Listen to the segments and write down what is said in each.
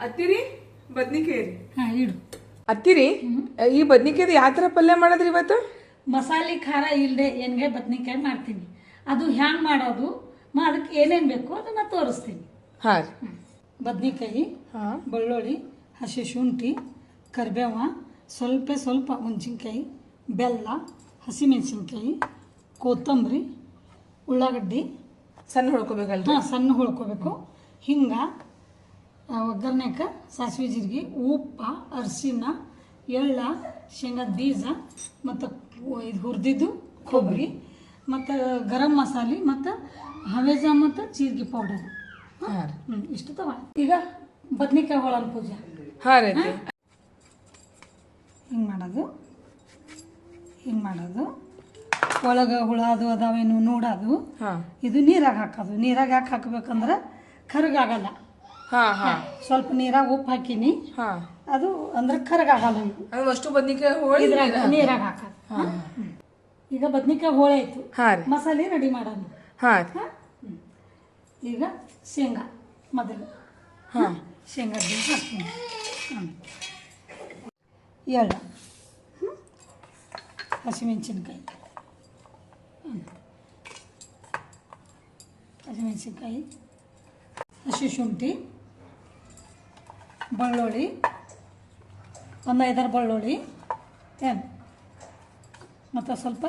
ಅತ್ತಿರಿ ಬದ್ನಿಕಾಯಿ ರೀ ಹಾಂ ಇಡು. ಅತ್ತಿರಿ ಈ ಬದ್ನಿಕಾಯ್ದು ಯಾವ ಥರ ಪಲ್ಯ ಮಾಡೋದ್ರಿ ಇವತ್ತು? ಮಸಾಲೆ ಖಾರ ಇಲ್ಲದೆ ಏನ್ಗೆ ಬದ್ನಿಕಾಯಿ ಮಾಡ್ತೀನಿ. ಅದು ಹ್ಯಾಂಗ್ ಮಾಡೋದು? ಮ ಅದಕ್ಕೆ ಏನೇನು ಬೇಕು ಅದನ್ನ ತೋರಿಸ್ತೀನಿ. ಹಾ ರೀ. ಬದ್ನಿಕಾಯಿ ಹಾಂ. ಬೆಳ್ಳುಳ್ಳಿ ಹಸಿ ಶುಂಠಿ ಕರಿಬೇವ ಸ್ವಲ್ಪ ಸ್ವಲ್ಪ ಹುಣ್ಸಿನ್ಕಾಯಿ ಬೆಲ್ಲ ಹಸಿಮೆಣಸಿನ್ಕಾಯಿ ಕೊತ್ತಂಬರಿ ಉಳ್ಳಾಗಡ್ಡಿ. ಸಣ್ಣ ಹುಳ್ಕೋಬೇಕಲ್ಲ ಹಾಂ ಸಣ್ಣ ಹುಳ್ಕೋಬೇಕು. ಹಿಂಗೆ ಒಗ್ಗರ್ನ್ಯಾಕ ಸಾಸಿವೆ ಜೀರಿಗೆ ಉಪ್ಪ ಅರಿಶಿನ ಎಳ್ಳ ಶೇಂಗಾದ ಬೀಜ ಮತ್ತು ಇದು ಹುರಿದಿದ್ದು ಕೊಬ್ಬರಿ ಮತ್ತು ಗರಂ ಮಸಾಲೆ ಮತ್ತು ಹವೇಜ ಮತ್ತು ಜೀರಿಗೆ ಪೌಡರ್. ಹ್ಞೂ ಇಷ್ಟು ತವ. ಈಗ ಬದ್ನಿಕಾಯಿ ಹೋಳನ್ ಪೂಜೆ. ಹಾಂ ರೀ ಹಿಂಗೆ ಮಾಡೋದು ಹಿಂಗೆ ಮಾಡೋದು. ಒಳಗೆ ಹುಳ ಅದು ಅದಾವೇನು ನೋಡೋದು. ಇದು ನೀರಾಗ ಹಾಕೋದು. ನೀರಾಗ ಯಾಕೆ ಹಾಕ್ಬೇಕಂದ್ರೆ ಕರಗಾಗಲ್ಲ ಸ್ವಲ್ಪ ನೀರಾಗ ಉಪ್ಪು ಹಾಕೀನಿ. ಹಾಂ. ಅದು ಅಂದ್ರೆ ಕರಗಾಗಲ್ಲ ಇದು. ಅದು ಅಷ್ಟು ಬದ್ನಿಕಾಯಿ ಹೋಳಿ ಇದ್ರಾಗ ನೀರಾಗ ಹಾಕೋದು. ಹಾಂ ಈಗ ಬದ್ನಿಕಾಯಿ ಹೋಳೆ ಆಯ್ತು. ಹಾಂ ರೀ. ಮಸಾಲೆ ರೆಡಿ ಮಾಡೋಣ. ಹಾಂ ರೀ. ಹಾ? ಹ್ಮ್. ಈಗ ಶೇಂಗಾ ಮೊದಲು. ಹಾಂ. ಶೇಂಗಾ ಬೀಜ ಹಾಕ್ತೀನಿ. ಹ್ಮ್. ಎಳ್ಳು. ಹ್ಮ್. ಹಸಿಮೆಣಸಿನ್ಕಾಯಿ. ಹ್ಮ್. ಹಸಿಮೆಣಸಿನ್ಕಾಯಿ. ಹಸಿ ಶುಂಠಿ. ಬೆಳ್ಳುಳ್ಳಿ, ಒಂದು ಐದಾರು ಬೆಳ್ಳುಳ್ಳಿ, ಏನು? ಮತ್ತು ಸ್ವಲ್ಪ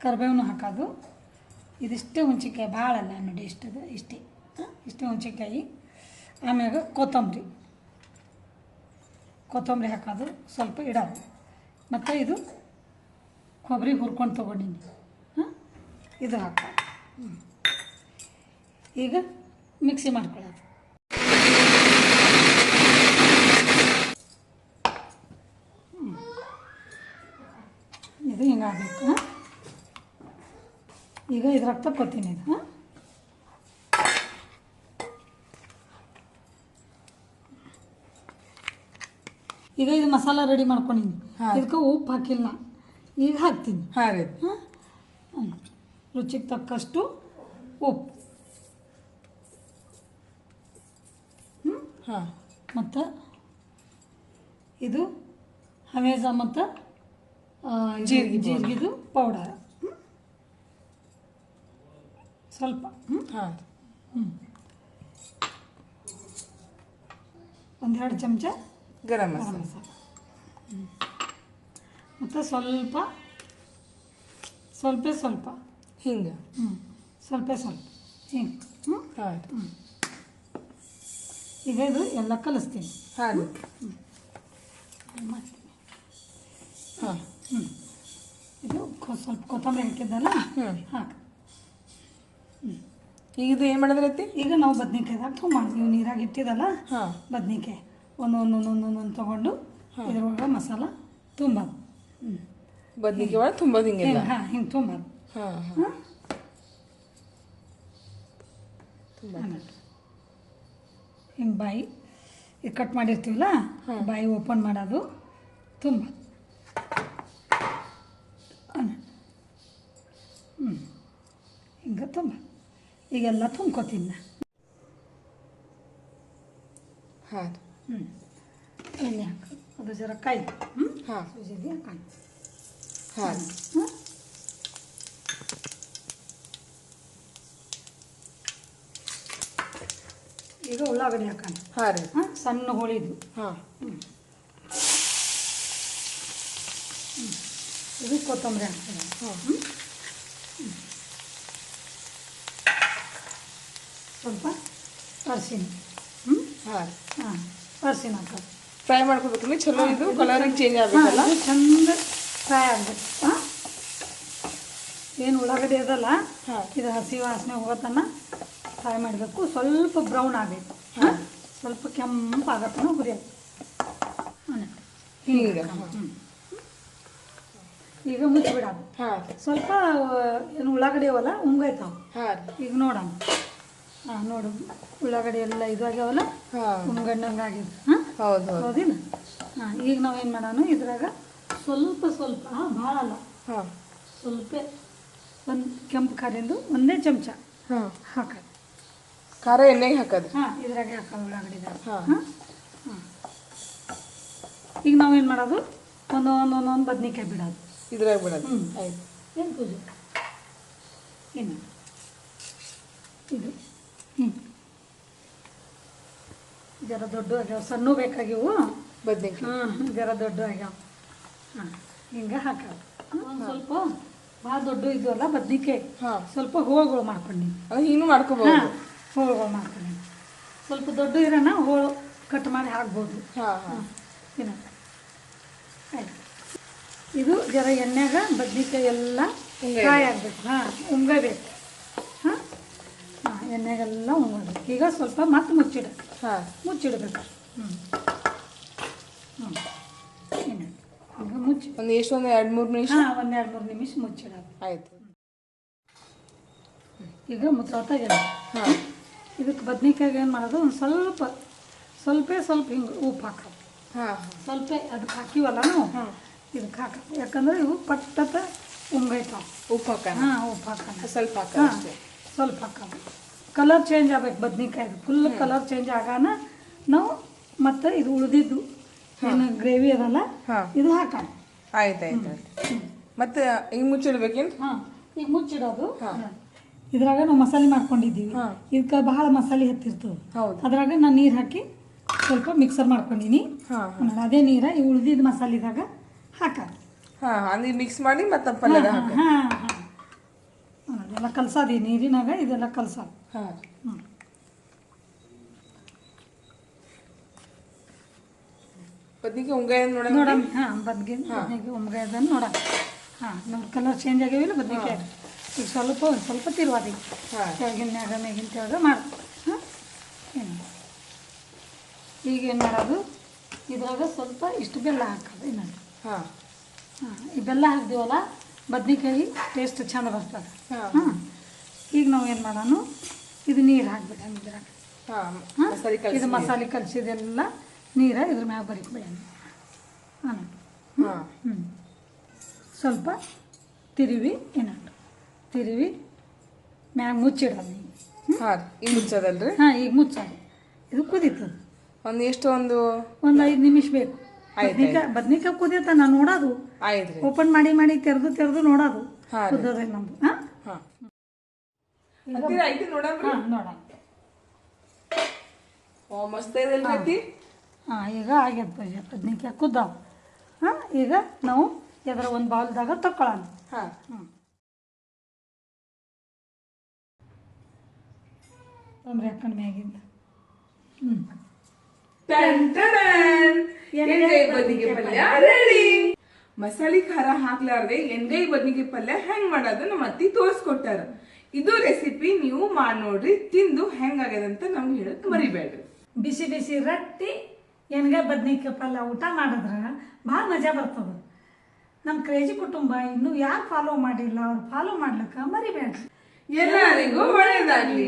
ಕರಿಬೇವನ್ನು ಹಾಕೋದು. ಇದಿಷ್ಟೇ ಹುಣ್ಸಿಕಾಯಿ, ಭಾಳ ಅಲ್ಲ ನೋಡಿ, ಇಷ್ಟದು, ಇಷ್ಟೇ. ಇಷ್ಟೇ ಹುಣ್ಸಿಕಾಯಿ. ಆಮ್ಯಾಗ ಕೊತ್ತಂಬರಿ. ಕೊತ್ತಂಬರಿ ಹಾಕೋದು, ಸ್ವಲ್ಪ ಇಡೋದು. ಮತ್ತು ಇದು ಕೊಬ್ಬರಿ ಹುರ್ಕೊಂಡು ತೊಗೊಂಡಿನಿ. ಹಾಂ? ಇದು ಹಾಕೋದು ಈಗ ಮಿಕ್ಸಿ ಮಾಡ್ಕೊಳ್ಳೋದು. ಇದು ಹಿಂಗಾಗಬೇಕು ಹಾಂ? ಈಗ ಇದ್ರಾಗ ತಕ್ಕೋತೀನಿ ಇದು ಈಗ ಇದು ಮಸಾಲ ರೆಡಿ ಮಾಡ್ಕೊಂಡಿನಿ. ಇದಕ್ಕೆ ಉಪ್ಪು ಹಾಕಿಲ್ಲ ಈಗ ಹಾಕ್ತೀನಿ. ಹಾಂ? ರೀ ಹಾಂ ರುಚಿಗೆ ತಕ್ಕಷ್ಟು ಉಪ್ಪು. ಹಾಂ. ಮತ್ತು ಇದು ಹವೇಜ ಮತ್ತು ಜೀರಿಗೆ. ಜೀರಿಗೆದು ಪೌಡರ್. ಸ್ವಲ್ಪ. ಹ್ಞೂ ಹಾಂ. ಒಂದೆರಡು ಚಮಚ ಗರಂ ಮಸಾಲೆ. ಮತ್ತು ಸ್ವಲ್ಪ ಸ್ವಲ್ಪ ಸ್ವಲ್ಪ. ಹಿಂಗೆ. ಹ್ಞೂ ಸ್ವಲ್ಪ ಸ್ವಲ್ಪ. ಹಿಂಗೆ. ಹ್ಞೂ ಹಾಂ ಹ್ಞೂ ಈಗ ಇದು ಎಲ್ಲ ಕಲಿಸ್ತೀನಿ. ಹಾಂ ಹ್ಞೂ ಮಾಡ್ತೀನಿ. ಹಾಂ. ಹ್ಞೂ ಇದು ಸ್ವಲ್ಪ ಕೊತ್ತಂಬರಿ ಹಾಕಿದ್ದಲ್ಲ ಹ್ಞೂ ಈಗ ಇದು ಏನು ಮಾಡಿದ್ರೈತಿ ಈಗ ನಾವು ಬದ್ನಿಕಾಯ್ದಾಗ ತುಂಬ ಮಾಡ್ತೀವಿ. ನೀರಾಗಿ ಇಟ್ಟಿದಲ್ಲ ಹಾಂ. ಬದ್ನಿಕಾಯಿ. ಒಂದು ಒಂದು ಒಂದು ಒಂದೊಂದು ತೊಗೊಂಡು ಇದ್ರೊಳಗೆ ಮಸಾಲ ತುಂಬೋದು. ಹ್ಞೂ ಬದ್ನಿಕಾಯಿ ಒಳಗೆ ತುಂಬೋದು ಹಿಂಗೆ ಹಾಂ ಹಿಂಗೆ ತುಂಬೋದು. ಹಾಂ ಹಾಂ. ತುಂಬ ಹಿಂಗೆ ಬಾಯಿ ಇದು ಕಟ್ ಮಾಡಿರ್ತೀವಲ್ಲ? ಬಾಯಿ ಓಪನ್ ಮಾಡೋದು ತುಂಬ ಹ್ಞೂ ಹಿಂಗೆ ತುಂಬ. ಈಗೆಲ್ಲ ತುಂಬ್ಕೋತೀನಿ ನಾ ಹಾಂ ರೀ ಹ್ಞೂ ಎಣ್ಣೆ ಹಾಕು. ಅದು ಜರ ಕಾಯಿ ಹ್ಞೂ ಹಾಂ. ಸೂಜಿಗೆ ಕಾಯಿ ಹಾಂ ರೀ ಹಾಂ ಈಗ ಉಳ್ಳಾಗಡ್ಡಿ ಹಾಕೋಣ. ಹಾಂ ರೀ ಹಾಂ ಸಣ್ಣ ಹೋಳಿದು. ಹಾಂ. ಹ್ಞೂ ಇದು ಕೊತ್ತಂಬರಿ ಹಾಕ್ತೀನಿ ಹಾಂ. ಸ್ವಲ್ಪ ಅರಿಶಿನ. ಹ್ಞೂ ಹಾಂ ಹಾಂ. ಅರಿಶಿನ ಹಾಕೋದು ಫ್ರೈ ಮಾಡ್ಕೋಬೇಕ್ರಿ ಚಲೋ ಇದು? ಕಲರಿಂಗ್ ಚೇಂಜ್ ಆಗಬೇಕಲ್ಲ? ಚಂದ ಫ್ರೈ ಆಗಬೇಕು. ಹಾಂ? ಏನು ಉಳ್ಳಾಗಡ್ಡಿ ಅದಲ್ಲ? ಹಾಂ. ಇದು ಹಸಿ ವಾಸನೆ ಹೋಗೋತನ ಫ್ರೈ ಮಾಡಬೇಕು. ಸ್ವಲ್ಪ ಬ್ರೌನ್ ಆಗಬೇಕು. ಹಾಂ. ಸ್ವಲ್ಪ ಕೆಂಪು ಆಗತ್ತನ ಹುರಿಯೋದು ಹಿಂಗೆ ಈಗ ಮುಚ್ಚಿಬಿಡೋದು ಹಾಂ. ಸ್ವಲ್ಪ ಏನು ಉಳ್ಳಾಗಡ್ಡಿ ಅವಲ್ಲ ಉಂಗೈತಾವ ಹಾಂ. ಈಗ ನೋಡೋಣ ಹಾಂ ನೋಡು ಉಳ್ಳಾಗಡ್ಡಿ ಎಲ್ಲ ಇದಾಗ್ಯಾವಲ್ಲ? ಹಾಂ. ಉಂಗಣ್ಣಂಗೆ ಆಗಿದೆ ಹಾಂ? ಹೌದು ಹೌದು. ಹೌದಿಲ್ಲ ಹಾಂ ಈಗ ನಾವೇನು ಮಾಡೋಣ ಇದ್ರಾಗ ಸ್ವಲ್ಪ ಸ್ವಲ್ಪ ಭಾಳ ಅಲ್ಲ. ಹಾಂ. ಸ್ವಲ್ಪ ಒಂದು ಕೆಂಪು ಖಾರಿಂದು ಒಂದೇ ಚಮಚ ಹಾಂ. ಹಾಕೋದು. ಖಾರ ಎಣ್ಣೆಗೆ ಹಾಕೋದು. ಹಾಂ ಇದ್ರಾಗೆ ಹಾಕೋದು ಉಳ್ಳಾಗಡ್ಡಿದಾಗ ಹಾಂ. ಹಾಂ? ಈಗ ನಾವೇನು ಮಾಡೋದು? ಒಂದು ಒಂದು ಒಂದು ಬದ್ನಿಕಾಯಿ ಬಿಡೋದು. ಇದ್ರಾಗ ಬಿಡೋದು. ಹ್ಞೂ ಆಯ್ತು. ಏನು ಪೂಜೆ? ಏನು? ಇದು ಹ್ಞೂ ಜರ ದೊಡ್ಡ ಆಗ್ಯಾವ ಸಣ್ಣ ಬೇಕಾಗಿವು ಬದ್ನಿಕಾಯಿ. ಹಾಂ ಜರ ದೊಡ್ಡ ಆಗ್ಯಾವ. ಹಾಂ ಹಿಂಗೆ ಹಾಕಾವ. ಒಂದು ಸ್ವಲ್ಪ ಭಾಳ ದೊಡ್ಡ ಇದ್ವಲ್ಲ ಬದ್ನಿಕಾಯಿ. ಹಾಂ. ಸ್ವಲ್ಪ ಹೋಳುಗಳು ಮಾಡ್ಕೊಂಡು. ಅದು ಹಿಂಗೂ ಮಾಡ್ಕೋಬಹುದು ಹಾಂ ಹೋಳುಗಳು ಮಾಡ್ಕೊಂಡಿ. ಸ್ವಲ್ಪ ದೊಡ್ಡ ಇರೋಣ ಹೋಳು ಕಟ್ ಮಾಡಿ ಹಾಕ್ಬೋದು. ಹಾಂ ಹಾ. ತಿನ್ನ ಆಯ್ತು. ಇದು ಜರ ಎಣ್ಣೆಗ ಬದ್ನಿಕಾಯಿ ಎಲ್ಲ ಉಂಗಾಯಿ ಫ್ರೈ ಆಗಬೇಕು. ಹಾಂ ಉಂಗಬೇಕು. ಎಣ್ಣೆಗೆಲ್ಲ ಉಂಗಬೇಕು ಈಗ ಸ್ವಲ್ಪ ಮತ್ತೆ ಮುಚ್ಚಿಡ. ಹಾಂ. ಮುಚ್ಚಿಡ್ಬೇಕು. ಹ್ಞೂ ಹ್ಞೂ ಈಗ ಮುಚ್ಚಿ. ಒಂದು ಎಷ್ಟು ಒಂದು ಎರಡು ಮೂರು ನಿಮಿಷ? ಹಾಂ ಒಂದು ಎರಡು ಮೂರು ನಿಮಿಷ ಮುಚ್ಚಿಡ ಆಯ್ತು. ಈಗ ಮುಚ್ಚಾತಾಗಿದೆ ಹಾ. ಇದಕ್ಕೆ ಬದ್ನಿಕಾಯಿಗೆ ಏನು ಮಾಡೋದು? ಒಂದು ಸ್ವಲ್ಪ ಸ್ವಲ್ಪ ಸ್ವಲ್ಪ ಹಿಂಗೆ ಉಪ್ಪು ಹಾಕೋದು ಹಾಂ. ಸ್ವಲ್ಪ ಅದಕ್ಕೆ ಹಾಕಿವಲ್ಲ ನಾವು? ಹಾ. ಇದಕ್ಕೆ ಹಾಕೋದು ಯಾಕಂದ್ರೆ ಇವು ಪಟ್ಟತ್ತ ಉಂಗೈತಾವ ಉಪ್ಪು ಹಾಕ ಹಾಂ ಉಪ್ಪು ಹಾಕ ಸ್ವಲ್ಪ ಹಾಕ ಸ್ವಲ್ಪ ಹಾಕೋದು ಕಲರ್ ಚೇಂಜ್ ಆಗ್ಬೇಕು ಬದ್ನಿಕಾಯ್ದು. ಫುಲ್ ಕಲರ್ ಚೇಂಜ್ ಆಗಾನ ನಾವು ಮತ್ತೆ ಇದು ಉಳಿದಿದ್ದು ಏನು ಗ್ರೇವಿ ಅದಲ್ಲ ಇದು ಹಾಕೋಣ. ಆಯ್ತು ಮತ್ತೆ ಈಗ ಮುಚ್ಚಿಡ್ಬೇಕೇನು? ಹಾಂ ಈಗ ಮುಚ್ಚಿಡೋದು. ಇದ್ರಾಗ ನಾವು ಮಸಾಲೆ ಮಾಡ್ಕೊಂಡಿದ್ದೀವಿ. ಇದಕ್ಕೆ ಬಹಳ ಮಸಾಲೆ ಹತ್ತಿರ್ತದೆ. ಅದ್ರಾಗ ನಾನು ನೀರು ಹಾಕಿ ಸ್ವಲ್ಪ ಮಿಕ್ಸರ್ ಮಾಡ್ಕೊಂಡಿನಿ. ಆಮೇಲೆ ಅದೇ ನೀರ ಈ ಉಳಿದಿದ್ದ ಮಸಾಲಿದಾಗ ಹಾಕ ಹಾಂ ಮಿಕ್ಸ್ ಮಾಡಿ ಮತ್ತೆ ಪಲ್ಯದ ಹಾಕ ಹಾಂ. ಹಾಂ ಅದೆಲ್ಲ ಕಲ್ಸೋದು ಈ ನೀರಿನಾಗ ಇದೆಲ್ಲ ಕಲಸೋದು. ಹಾಂ ಹ್ಞೂ ಬದ್ನಿಗೆ ಉಂಗಾಯ ನೋಡೋಣ ನೋಡಮ್ಮ ಹಾಂ ಬದ್ಗೆ ಬದ್ನಿಗೆ ಉಮ್ಗಾಯಿ ಅದನ್ನು ನೋಡಮ್ ಹಾಂ ನಮ್ಮ ಕಲರ್ ಚೇಂಜ್ ಆಗ್ಯಾವಿಲ್ಲ ಬದ್ನಿಕಾಯಿ ಈಗ ಸ್ವಲ್ಪ ಒಂದು ಸ್ವಲ್ಪ ತಿರುವಾದಿ ಹಾ. ಕೆಳಗಿನ ಮ್ಯಾಗ ಮೇಗಿನ ಕೆಳಗೆ ಮಾಡು. ಹಾಂ. ಏನು? ಈಗ ಏನು ಮಾಡೋದು? ಇದ್ರಾಗ ಸ್ವಲ್ಪ ಇಷ್ಟು ಬೆಲ್ಲ ಹಾಕೋದು ಇನ್ನೊಂದು. ಹಾಂ. ಹಾಂ ಈ ಬೆಲ್ಲ ಹಾಕ್ತೀವಲ್ಲ ಬದ್ನಿಕಾಯಿ ಟೇಸ್ಟ್ ಚೆಂದ ಬರ್ತದೆ. ಹಾ. ಈಗ ನಾವು ಏನು ಮಾಡೋಣ ಇದು ನೀರು ಹಾಕ್ಬಿಡೋಣ ಇದ್ರಾಗ ಹಾ ಇದು ಮಸಾಲೆ ಕಲಸಿದೆಲ್ಲ ನೀರ ಇದ್ರ ಮ್ಯಾಗ ಬರಿಕ್ಬಿಡೋಣ ಹಾಂ. ಹಾಂ. ಹ್ಞೂ ಸ್ವಲ್ಪ ತಿರುವಿ ಏನಾಟ ತಿರುವಿ ಮ್ಯಾಗ ಮುಚ್ಚಿಡೋದು ಹಾಂ ಈಗ ಮುಚ್ಚೋದಲ್ರಿ? ಹಾಂ ಈಗ ಮುಚ್ಚೋದು. ಇದು ಕುದೀತದೆ ಒಂದು ಎಷ್ಟು ಒಂದು ಒಂದು ಐದು ನಿಮಿಷ ಬೇಕು. ಬದ್ನಿಕಾಯಿ ಬದ್ನಿಕಾಯಿ ಕುದಿಯತ್ತ ನಾನು ನೋಡೋದು. ಆಯ್ತು ಓಪನ್ ಮಾಡಿ ಮಾಡಿ ತೆರೆದು ತೆರೆದು ನೋಡೋದು. ಹಾ ನಮ್ದು. ಹಾಂ? ನೋಡೋಣ. ಮಸ್ತ್ ಹಾಂ. ಈಗ ಆಗ್ಯದ ಪೂಜೆ ಬದ್ನಿಕಾಯಿ ಕುದ್ದಾವ. ಹಾಂ ಈಗ ನಾವು ಎದರ ಒಂದು ಬೌಲ್ದಾಗ ತಕ್ಕೊಳ್ಳೋಣ ಹಾ. ಹ್ಞೂ ತೊಂದ್ರೆ ಹಾಕೊಂಡು ಮ್ಯಾಗಿಂದ ಹ್ಞೂ! ಎಣ್ಗಾಯಿ ಪಲ್ಯ ರೆಡಿ. ಮಸಾಲೆ ಖಾರ ಹಾಕ್ಲಾರ್ದೆ ಎಣ್ಗಾಯಿ ಬದ್ನಿಗೆ ಪಲ್ಯ ಹೆಂಗ್ ಮಾಡೋದು ನಮ್ಮ ಅತ್ತಿ ತೋರಿಸ್ಕೊಟ್ಟಾರ. ಇದು ರೆಸಿಪಿ ನೀವು ಮಾಡಿ ನೋಡ್ರಿ ತಿಂದು ಅಂತ ನಮ್ಗೆ ಹೇಳಕ್ ಮರಿಬೇಡ್ರಿ. ಬಿಸಿ ಬಿಸಿ ರೊಟ್ಟಿ ಎಣ್ಗಾಯಿ ಬದ್ನಿಕಾಯಿ ಪಲ್ಯ ಊಟ ಮಾಡಿದ್ರ ಭಾಳ ಮಜಾ ಬರ್ತದೆ. ನಮ್ಮ ಕ್ರೇಜಿ ಕುಟುಂಬ ಇನ್ನೂ ಯಾರು ಫಾಲೋ ಮಾಡಿಲ್ಲ ಅವ್ರು ಫಾಲೋ ಮಾಡ್ಲಿಕ್ಕೆ ಮರಿಬೇಡ್ರಿ. ಎಲ್ಲರಿಗೂ ಒಳ್ಳೇದಾಗ್ಲಿ.